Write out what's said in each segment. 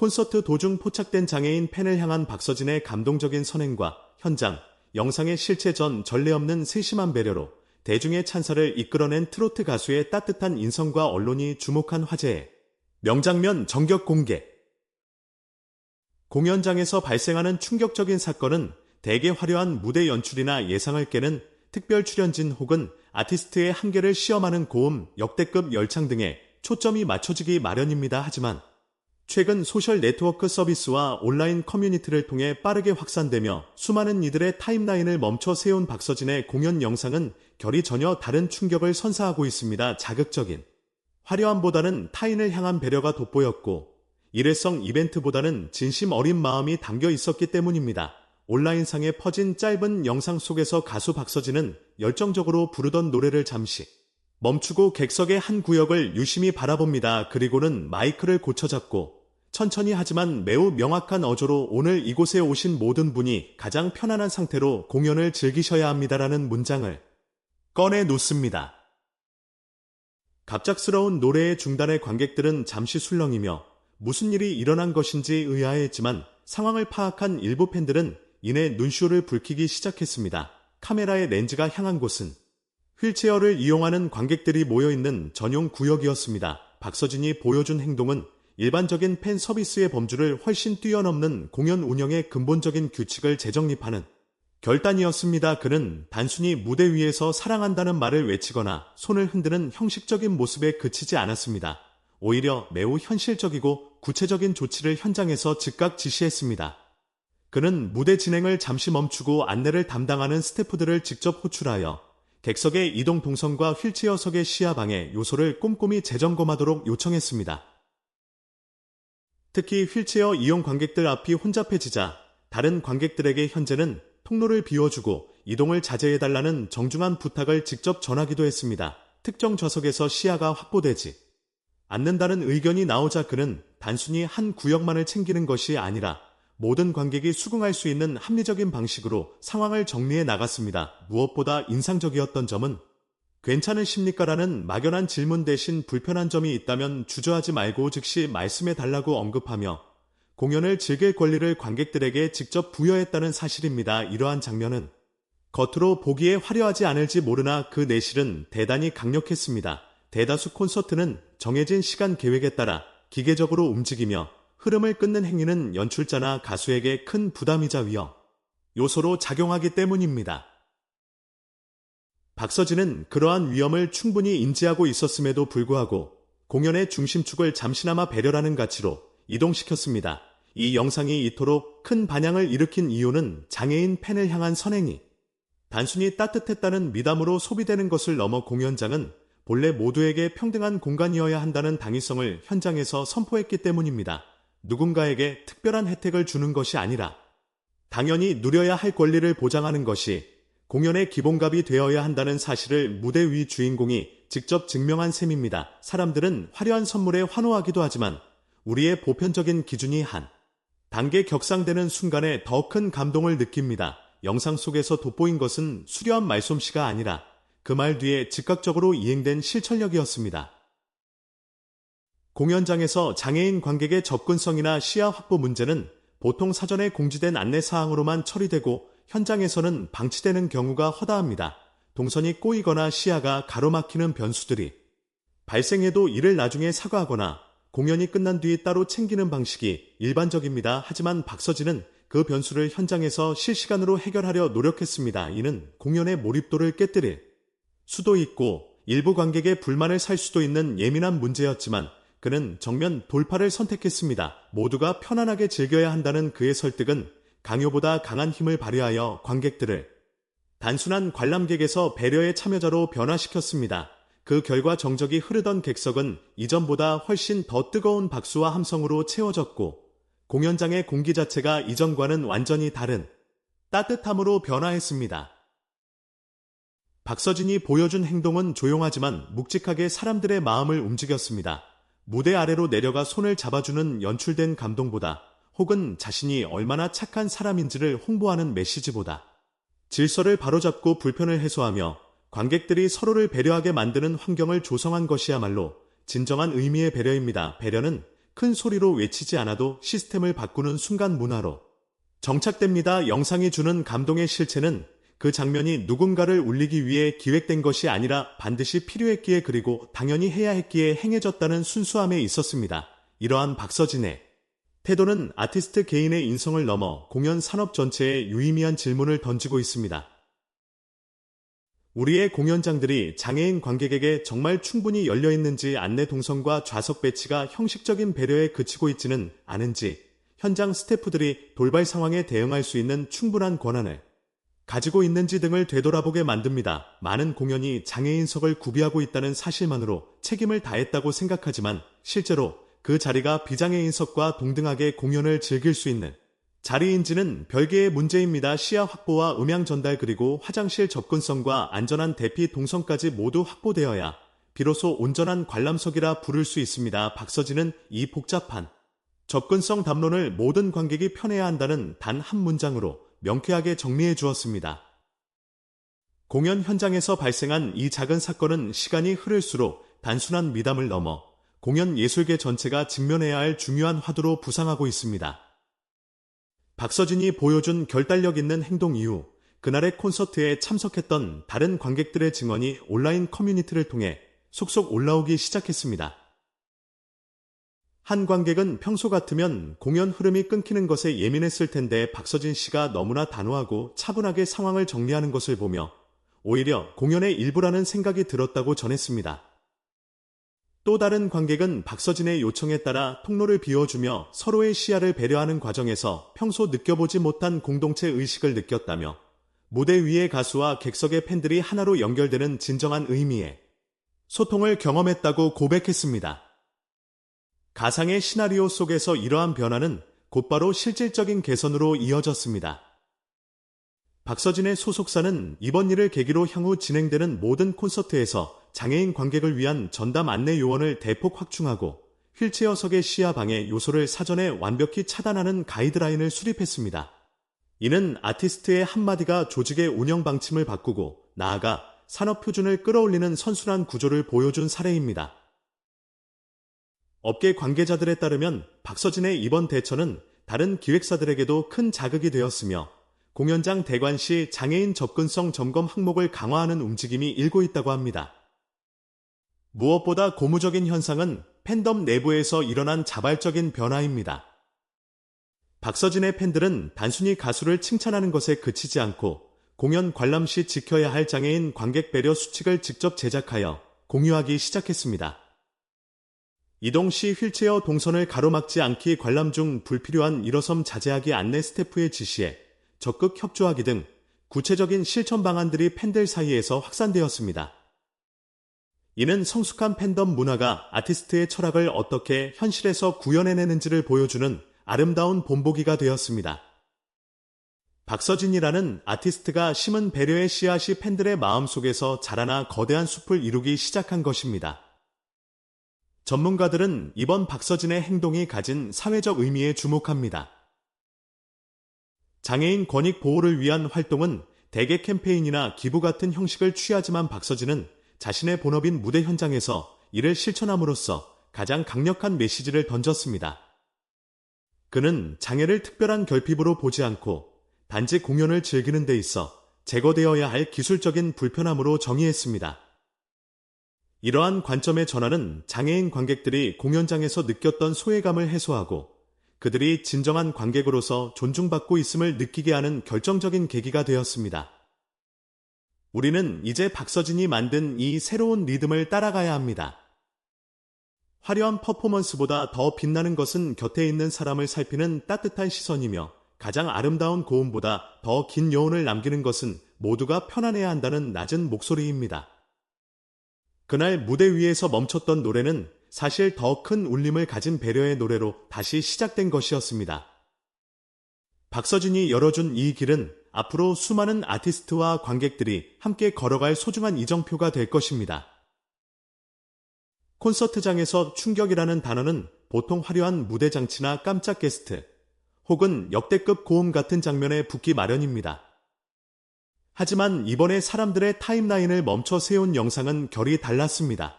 콘서트 도중 포착된 장애인 팬을 향한 박서진의 감동적인 선행과 현장, 영상의 실체 전 전례 없는 세심한 배려로 대중의 찬사를 이끌어낸 트로트 가수의 따뜻한 인성과 언론이 주목한 화제에 명장면 정격 공개. 공연장에서 발생하는 충격적인 사건은 대개 화려한 무대 연출이나 예상을 깨는 특별 출연진 혹은 아티스트의 한계를 시험하는 고음, 역대급 열창 등에 초점이 맞춰지기 마련입니다. 하지만 최근 소셜 네트워크 서비스와 온라인 커뮤니티를 통해 빠르게 확산되며 수많은 이들의 타임라인을 멈춰 세운 박서진의 공연 영상은 결이 전혀 다른 충격을 선사하고 있습니다. 자극적인 화려함보다는 타인을 향한 배려가 돋보였고 일회성 이벤트보다는 진심 어린 마음이 담겨 있었기 때문입니다. 온라인상에 퍼진 짧은 영상 속에서 가수 박서진은 열정적으로 부르던 노래를 잠시 멈추고 객석의 한 구역을 유심히 바라봅니다. 그리고는 마이크를 고쳐잡고 천천히 하지만 매우 명확한 어조로 오늘 이곳에 오신 모든 분이 가장 편안한 상태로 공연을 즐기셔야 합니다라는 문장을 꺼내 놓습니다. 갑작스러운 노래의 중단에 관객들은 잠시 술렁이며 무슨 일이 일어난 것인지 의아해했지만 상황을 파악한 일부 팬들은 이내 눈쇼를 붉히기 시작했습니다. 카메라의 렌즈가 향한 곳은 휠체어를 이용하는 관객들이 모여있는 전용 구역이었습니다. 박서진이 보여준 행동은 일반적인 팬 서비스의 범주를 훨씬 뛰어넘는 공연 운영의 근본적인 규칙을 재정립하는 결단이었습니다. 그는 단순히 무대 위에서 사랑한다는 말을 외치거나 손을 흔드는 형식적인 모습에 그치지 않았습니다. 오히려 매우 현실적이고 구체적인 조치를 현장에서 즉각 지시했습니다. 그는 무대 진행을 잠시 멈추고 안내를 담당하는 스태프들을 직접 호출하여 객석의 이동 동선과 휠체어석의 시야 방해 요소를 꼼꼼히 재점검하도록 요청했습니다. 특히 휠체어 이용 관객들 앞이 혼잡해지자 다른 관객들에게 현재는 통로를 비워주고 이동을 자제해달라는 정중한 부탁을 직접 전하기도 했습니다. 특정 좌석에서 시야가 확보되지 않는다는 의견이 나오자 그는 단순히 한 구역만을 챙기는 것이 아니라 모든 관객이 수긍할 수 있는 합리적인 방식으로 상황을 정리해 나갔습니다. 무엇보다 인상적이었던 점은 괜찮으십니까? 라는 막연한 질문 대신 불편한 점이 있다면 주저하지 말고 즉시 말씀해 달라고 언급하며 공연을 즐길 권리를 관객들에게 직접 부여했다는 사실입니다. 이러한 장면은 겉으로 보기에 화려하지 않을지 모르나 그 내실은 대단히 강력했습니다. 대다수 콘서트는 정해진 시간 계획에 따라 기계적으로 움직이며 흐름을 끊는 행위는 연출자나 가수에게 큰 부담이자 위험 요소로 작용하기 때문입니다. 박서진은 그러한 위험을 충분히 인지하고 있었음에도 불구하고 공연의 중심축을 잠시나마 배려라는 가치로 이동시켰습니다. 이 영상이 이토록 큰 반향을 일으킨 이유는 장애인 팬을 향한 선행이 단순히 따뜻했다는 미담으로 소비되는 것을 넘어 공연장은 본래 모두에게 평등한 공간이어야 한다는 당위성을 현장에서 선포했기 때문입니다. 누군가에게 특별한 혜택을 주는 것이 아니라 당연히 누려야 할 권리를 보장하는 것이 공연의 기본값이 되어야 한다는 사실을 무대 위 주인공이 직접 증명한 셈입니다. 사람들은 화려한 선물에 환호하기도 하지만 우리의 보편적인 기준이 한 단계 격상되는 순간에 더 큰 감동을 느낍니다. 영상 속에서 돋보인 것은 수려한 말솜씨가 아니라 그 말 뒤에 즉각적으로 이행된 실천력이었습니다. 공연장에서 장애인 관객의 접근성이나 시야 확보 문제는 보통 사전에 공지된 안내 사항으로만 처리되고 현장에서는 방치되는 경우가 허다합니다. 동선이 꼬이거나 시야가 가로막히는 변수들이 발생해도 이를 나중에 사과하거나 공연이 끝난 뒤 따로 챙기는 방식이 일반적입니다. 하지만 박서진은 그 변수를 현장에서 실시간으로 해결하려 노력했습니다. 이는 공연의 몰입도를 깨뜨릴 수도 있고 일부 관객의 불만을 살 수도 있는 예민한 문제였지만 그는 정면 돌파를 선택했습니다. 모두가 편안하게 즐겨야 한다는 그의 설득은 강요보다 강한 힘을 발휘하여 관객들을 단순한 관람객에서 배려의 참여자로 변화시켰습니다. 그 결과 정적이 흐르던 객석은 이전보다 훨씬 더 뜨거운 박수와 함성으로 채워졌고 공연장의 공기 자체가 이전과는 완전히 다른 따뜻함으로 변화했습니다. 박서진이 보여준 행동은 조용하지만 묵직하게 사람들의 마음을 움직였습니다. 무대 아래로 내려가 손을 잡아주는 연출된 감동보다 혹은 자신이 얼마나 착한 사람인지를 홍보하는 메시지보다 질서를 바로잡고 불편을 해소하며 관객들이 서로를 배려하게 만드는 환경을 조성한 것이야말로 진정한 의미의 배려입니다. 배려는 큰 소리로 외치지 않아도 시스템을 바꾸는 순간 문화로 정착됩니다. 영상이 주는 감동의 실체는 그 장면이 누군가를 울리기 위해 기획된 것이 아니라 반드시 필요했기에 그리고 당연히 해야 했기에 행해졌다는 순수함에 있었습니다. 이러한 박서진의 태도는 아티스트 개인의 인성을 넘어 공연 산업 전체에 유의미한 질문을 던지고 있습니다. 우리의 공연장들이 장애인 관객에게 정말 충분히 열려 있는지 안내 동선과 좌석 배치가 형식적인 배려에 그치고 있지는 않은지 현장 스태프들이 돌발 상황에 대응할 수 있는 충분한 권한을 가지고 있는지 등을 되돌아보게 만듭니다. 많은 공연이 장애인석을 구비하고 있다는 사실만으로 책임을 다했다고 생각하지만 실제로 그 자리가 비장애인석과 동등하게 공연을 즐길 수 있는 자리인지는 별개의 문제입니다. 시야 확보와 음향 전달 그리고 화장실 접근성과 안전한 대피 동선까지 모두 확보되어야 비로소 온전한 관람석이라 부를 수 있습니다. 박서진은 이 복잡한 접근성 담론을 모든 관객이 편해야 한다는 단 한 문장으로 명쾌하게 정리해 주었습니다. 공연 현장에서 발생한 이 작은 사건은 시간이 흐를수록 단순한 미담을 넘어 공연 예술계 전체가 직면해야 할 중요한 화두로 부상하고 있습니다. 박서진이 보여준 결단력 있는 행동 이후 그날의 콘서트에 참석했던 다른 관객들의 증언이 온라인 커뮤니티를 통해 속속 올라오기 시작했습니다. 한 관객은 평소 같으면 공연 흐름이 끊기는 것에 예민했을 텐데 박서진 씨가 너무나 단호하고 차분하게 상황을 정리하는 것을 보며 오히려 공연의 일부라는 생각이 들었다고 전했습니다. 또 다른 관객은 박서진의 요청에 따라 통로를 비워주며 서로의 시야를 배려하는 과정에서 평소 느껴보지 못한 공동체 의식을 느꼈다며 무대 위의 가수와 객석의 팬들이 하나로 연결되는 진정한 의미의 소통을 경험했다고 고백했습니다. 가상의 시나리오 속에서 이러한 변화는 곧바로 실질적인 개선으로 이어졌습니다. 박서진의 소속사는 이번 일을 계기로 향후 진행되는 모든 콘서트에서 장애인 관객을 위한 전담 안내 요원을 대폭 확충하고 휠체어석의 시야 방해 요소를 사전에 완벽히 차단하는 가이드라인을 수립했습니다. 이는 아티스트의 한마디가 조직의 운영 방침을 바꾸고 나아가 산업 표준을 끌어올리는 선순환 구조를 보여준 사례입니다. 업계 관계자들에 따르면 박서진의 이번 대처는 다른 기획사들에게도 큰 자극이 되었으며 공연장 대관 시 장애인 접근성 점검 항목을 강화하는 움직임이 일고 있다고 합니다. 무엇보다 고무적인 현상은 팬덤 내부에서 일어난 자발적인 변화입니다. 박서진의 팬들은 단순히 가수를 칭찬하는 것에 그치지 않고 공연 관람 시 지켜야 할 장애인 관객 배려 수칙을 직접 제작하여 공유하기 시작했습니다. 이동 시 휠체어 동선을 가로막지 않기 관람 중 불필요한 일어섬 자제하기 안내 스태프의 지시에 적극 협조하기 등 구체적인 실천 방안들이 팬들 사이에서 확산되었습니다. 이는 성숙한 팬덤 문화가 아티스트의 철학을 어떻게 현실에서 구현해내는지를 보여주는 아름다운 본보기가 되었습니다. 박서진이라는 아티스트가 심은 배려의 씨앗이 팬들의 마음속에서 자라나 거대한 숲을 이루기 시작한 것입니다. 전문가들은 이번 박서진의 행동이 가진 사회적 의미에 주목합니다. 장애인 권익 보호를 위한 활동은 대개 캠페인이나 기부 같은 형식을 취하지만 박서진은 자신의 본업인 무대 현장에서 이를 실천함으로써 가장 강력한 메시지를 던졌습니다. 그는 장애를 특별한 결핍으로 보지 않고 단지 공연을 즐기는 데 있어 제거되어야 할 기술적인 불편함으로 정의했습니다. 이러한 관점의 전환은 장애인 관객들이 공연장에서 느꼈던 소외감을 해소하고 그들이 진정한 관객으로서 존중받고 있음을 느끼게 하는 결정적인 계기가 되었습니다. 우리는 이제 박서진이 만든 이 새로운 리듬을 따라가야 합니다. 화려한 퍼포먼스보다 더 빛나는 것은 곁에 있는 사람을 살피는 따뜻한 시선이며 가장 아름다운 고음보다 더 긴 여운을 남기는 것은 모두가 편안해야 한다는 낮은 목소리입니다. 그날 무대 위에서 멈췄던 노래는 사실 더 큰 울림을 가진 배려의 노래로 다시 시작된 것이었습니다. 박서진이 열어준 이 길은 앞으로 수많은 아티스트와 관객들이 함께 걸어갈 소중한 이정표가 될 것입니다. 콘서트장에서 충격이라는 단어는 보통 화려한 무대 장치나 깜짝 게스트, 혹은 역대급 고음 같은 장면에 붙기 마련입니다. 하지만 이번에 사람들의 타임라인을 멈춰 세운 영상은 결이 달랐습니다.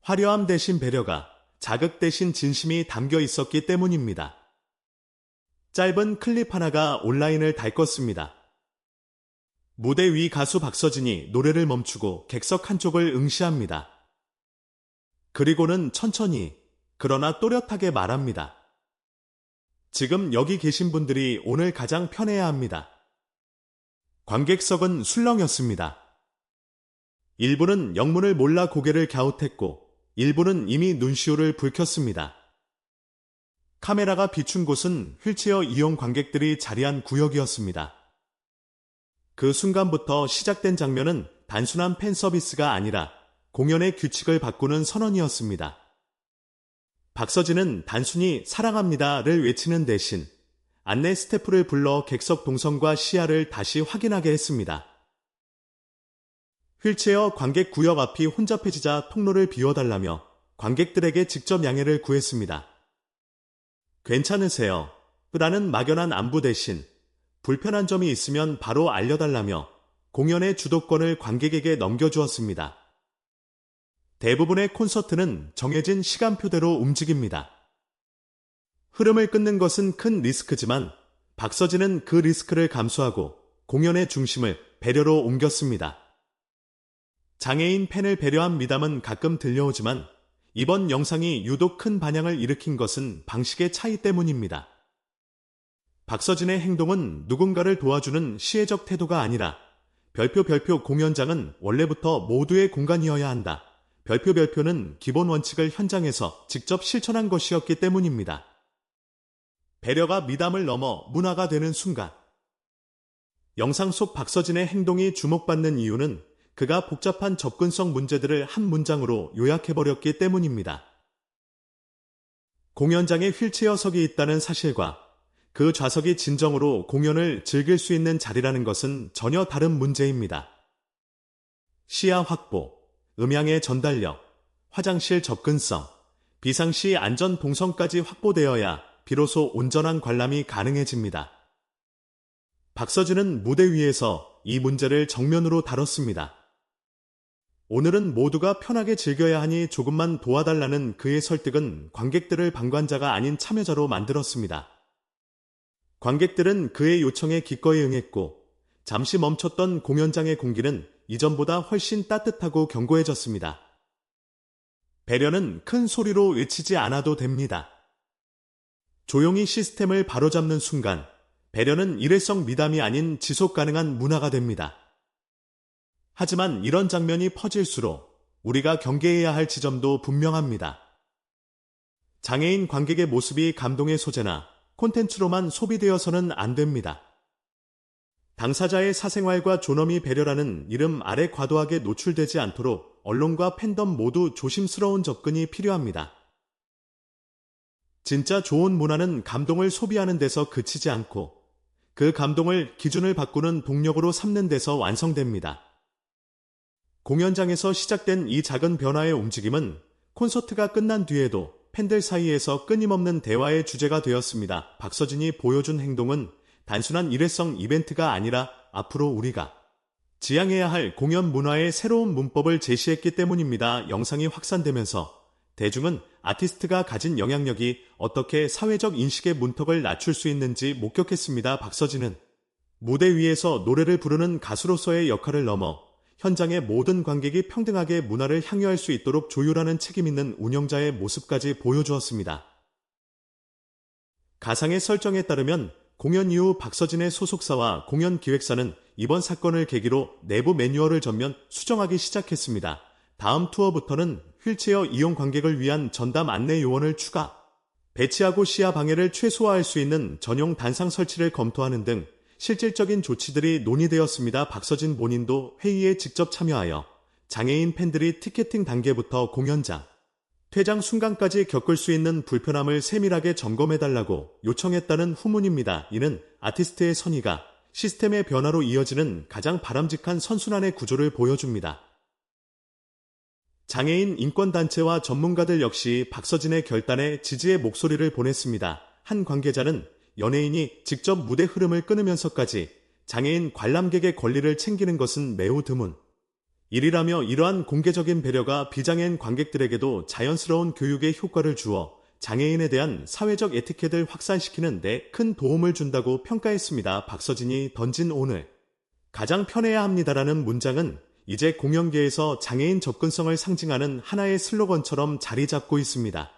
화려함 대신 배려가 자극 대신 진심이 담겨 있었기 때문입니다. 짧은 클립 하나가 온라인을 달궜습니다. 무대 위 가수 박서진이 노래를 멈추고 객석 한쪽을 응시합니다. 그리고는 천천히, 그러나 또렷하게 말합니다. 지금 여기 계신 분들이 오늘 가장 편해야 합니다. 관객석은 술렁였습니다. 일부는 영문을 몰라 고개를 갸웃했고, 일부는 이미 눈시울을 붉혔습니다. 카메라가 비춘 곳은 휠체어 이용 관객들이 자리한 구역이었습니다. 그 순간부터 시작된 장면은 단순한 팬 서비스가 아니라 공연의 규칙을 바꾸는 선언이었습니다. 박서진은 단순히 사랑합니다를 외치는 대신 안내 스태프를 불러 객석 동선과 시야를 다시 확인하게 했습니다. 휠체어 관객 구역 앞이 혼잡해지자 통로를 비워달라며 관객들에게 직접 양해를 구했습니다. 괜찮으세요? 라는 막연한 안부 대신 불편한 점이 있으면 바로 알려달라며 공연의 주도권을 관객에게 넘겨주었습니다. 대부분의 콘서트는 정해진 시간표대로 움직입니다. 흐름을 끊는 것은 큰 리스크지만 박서진은 그 리스크를 감수하고 공연의 중심을 배려로 옮겼습니다. 장애인 팬을 배려한 미담은 가끔 들려오지만 이번 영상이 유독 큰 반향을 일으킨 것은 방식의 차이 때문입니다. 박서진의 행동은 누군가를 도와주는 시혜적 태도가 아니라 별표 별표 공연장은 원래부터 모두의 공간이어야 한다. 별표 별표는 기본 원칙을 현장에서 직접 실천한 것이었기 때문입니다. 배려가 미담을 넘어 문화가 되는 순간. 영상 속 박서진의 행동이 주목받는 이유는 그가 복잡한 접근성 문제들을 한 문장으로 요약해버렸기 때문입니다. 공연장에 휠체어석이 있다는 사실과 그 좌석이 진정으로 공연을 즐길 수 있는 자리라는 것은 전혀 다른 문제입니다. 시야 확보, 음향의 전달력, 화장실 접근성, 비상시 안전 동선까지 확보되어야 비로소 온전한 관람이 가능해집니다. 박서진은 무대 위에서 이 문제를 정면으로 다뤘습니다. 오늘은 모두가 편하게 즐겨야 하니 조금만 도와달라는 그의 설득은 관객들을 방관자가 아닌 참여자로 만들었습니다. 관객들은 그의 요청에 기꺼이 응했고 잠시 멈췄던 공연장의 공기는 이전보다 훨씬 따뜻하고 견고해졌습니다. 배려는 큰 소리로 외치지 않아도 됩니다. 조용히 시스템을 바로잡는 순간 배려는 일회성 미담이 아닌 지속 가능한 문화가 됩니다. 하지만 이런 장면이 퍼질수록 우리가 경계해야 할 지점도 분명합니다. 장애인 관객의 모습이 감동의 소재나 콘텐츠로만 소비되어서는 안 됩니다. 당사자의 사생활과 존엄이 배려라는 이름 아래 과도하게 노출되지 않도록 언론과 팬덤 모두 조심스러운 접근이 필요합니다. 진짜 좋은 문화는 감동을 소비하는 데서 그치지 않고 그 감동을 기준을 바꾸는 동력으로 삼는 데서 완성됩니다. 공연장에서 시작된 이 작은 변화의 움직임은 콘서트가 끝난 뒤에도 팬들 사이에서 끊임없는 대화의 주제가 되었습니다. 박서진이 보여준 행동은 단순한 일회성 이벤트가 아니라 앞으로 우리가 지향해야 할 공연 문화의 새로운 문법을 제시했기 때문입니다. 영상이 확산되면서 대중은 아티스트가 가진 영향력이 어떻게 사회적 인식의 문턱을 낮출 수 있는지 목격했습니다. 박서진은 무대 위에서 노래를 부르는 가수로서의 역할을 넘어 현장의 모든 관객이 평등하게 문화를 향유할 수 있도록 조율하는 책임 있는 운영자의 모습까지 보여주었습니다. 가상의 설정에 따르면 공연 이후 박서진의 소속사와 공연 기획사는 이번 사건을 계기로 내부 매뉴얼을 전면 수정하기 시작했습니다. 다음 투어부터는 휠체어 이용 관객을 위한 전담 안내 요원을 추가, 배치하고 시야 방해를 최소화할 수 있는 전용 단상 설치를 검토하는 등 실질적인 조치들이 논의되었습니다. 박서진 본인도 회의에 직접 참여하여 장애인 팬들이 티켓팅 단계부터 공연장, 퇴장 순간까지 겪을 수 있는 불편함을 세밀하게 점검해달라고 요청했다는 후문입니다. 이는 아티스트의 선의가 시스템의 변화로 이어지는 가장 바람직한 선순환의 구조를 보여줍니다. 장애인 인권단체와 전문가들 역시 박서진의 결단에 지지의 목소리를 보냈습니다. 한 관계자는 연예인이 직접 무대 흐름을 끊으면서까지 장애인 관람객의 권리를 챙기는 것은 매우 드문 일이라며 이러한 공개적인 배려가 비장애인 관객들에게도 자연스러운 교육의 효과를 주어 장애인에 대한 사회적 에티켓을 확산시키는 데 큰 도움을 준다고 평가했습니다. 박서진이 던진 오늘 가장 편해야 합니다라는 문장은 이제 공연계에서 장애인 접근성을 상징하는 하나의 슬로건처럼 자리 잡고 있습니다.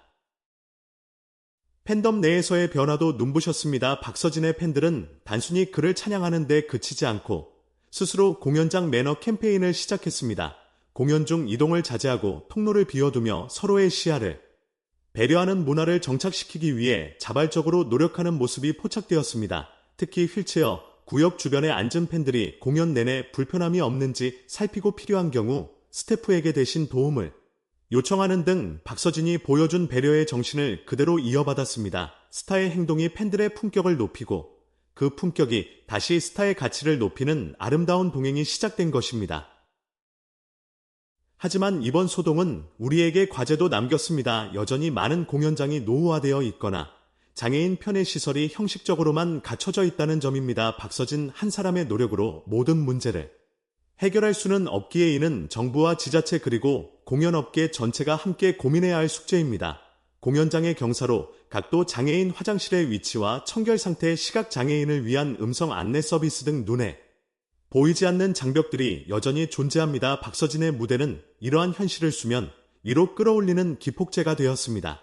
팬덤 내에서의 변화도 눈부셨습니다. 박서진의 팬들은 단순히 그를 찬양하는 데 그치지 않고 스스로 공연장 매너 캠페인을 시작했습니다. 공연 중 이동을 자제하고 통로를 비워두며 서로의 시야를 배려하는 문화를 정착시키기 위해 자발적으로 노력하는 모습이 포착되었습니다. 특히 휠체어, 구역 주변에 앉은 팬들이 공연 내내 불편함이 없는지 살피고 필요한 경우 스태프에게 대신 도움을 요청하는 등 박서진이 보여준 배려의 정신을 그대로 이어받았습니다. 스타의 행동이 팬들의 품격을 높이고 그 품격이 다시 스타의 가치를 높이는 아름다운 동행이 시작된 것입니다. 하지만 이번 소동은 우리에게 과제도 남겼습니다. 여전히 많은 공연장이 노후화되어 있거나 장애인 편의 시설이 형식적으로만 갖춰져 있다는 점입니다. 박서진 한 사람의 노력으로 모든 문제를 해결할 수는 없기에 이는 정부와 지자체 그리고 공연업계 전체가 함께 고민해야 할 숙제입니다. 공연장의 경사로 각도 장애인 화장실의 위치와 청결 상태의 시각 장애인을 위한 음성 안내 서비스 등 눈에 보이지 않는 장벽들이 여전히 존재합니다. 박서진의 무대는 이러한 현실을 수면 위로 끌어올리는 기폭제가 되었습니다.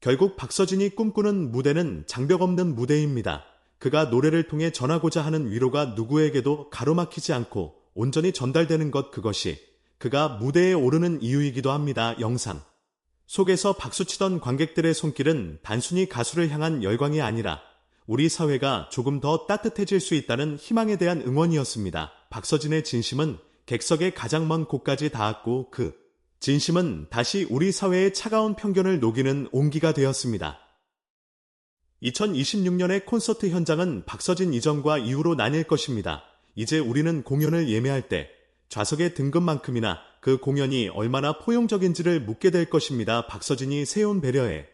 결국 박서진이 꿈꾸는 무대는 장벽 없는 무대입니다. 그가 노래를 통해 전하고자 하는 위로가 누구에게도 가로막히지 않고 온전히 전달되는 것 그것이 그가 무대에 오르는 이유이기도 합니다. 영상 속에서 박수치던 관객들의 손길은 단순히 가수를 향한 열광이 아니라 우리 사회가 조금 더 따뜻해질 수 있다는 희망에 대한 응원이었습니다. 박서진의 진심은 객석의 가장 먼 곳까지 닿았고 그 진심은 다시 우리 사회의 차가운 편견을 녹이는 온기가 되었습니다. 2026년의 콘서트 현장은 박서진 이전과 이후로 나뉠 것입니다. 이제 우리는 공연을 예매할 때 좌석의 등급만큼이나 그 공연이 얼마나 포용적인지를 묻게 될 것입니다. 박서진이 세운 배려에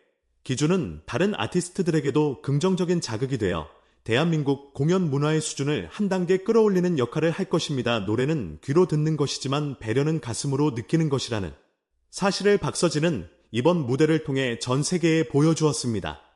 기준은 다른 아티스트들에게도 긍정적인 자극이 되어 대한민국 공연 문화의 수준을 한 단계 끌어올리는 역할을 할 것입니다. 노래는 귀로 듣는 것이지만 배려는 가슴으로 느끼는 것이라는 사실을 박서진은 이번 무대를 통해 전 세계에 보여주었습니다.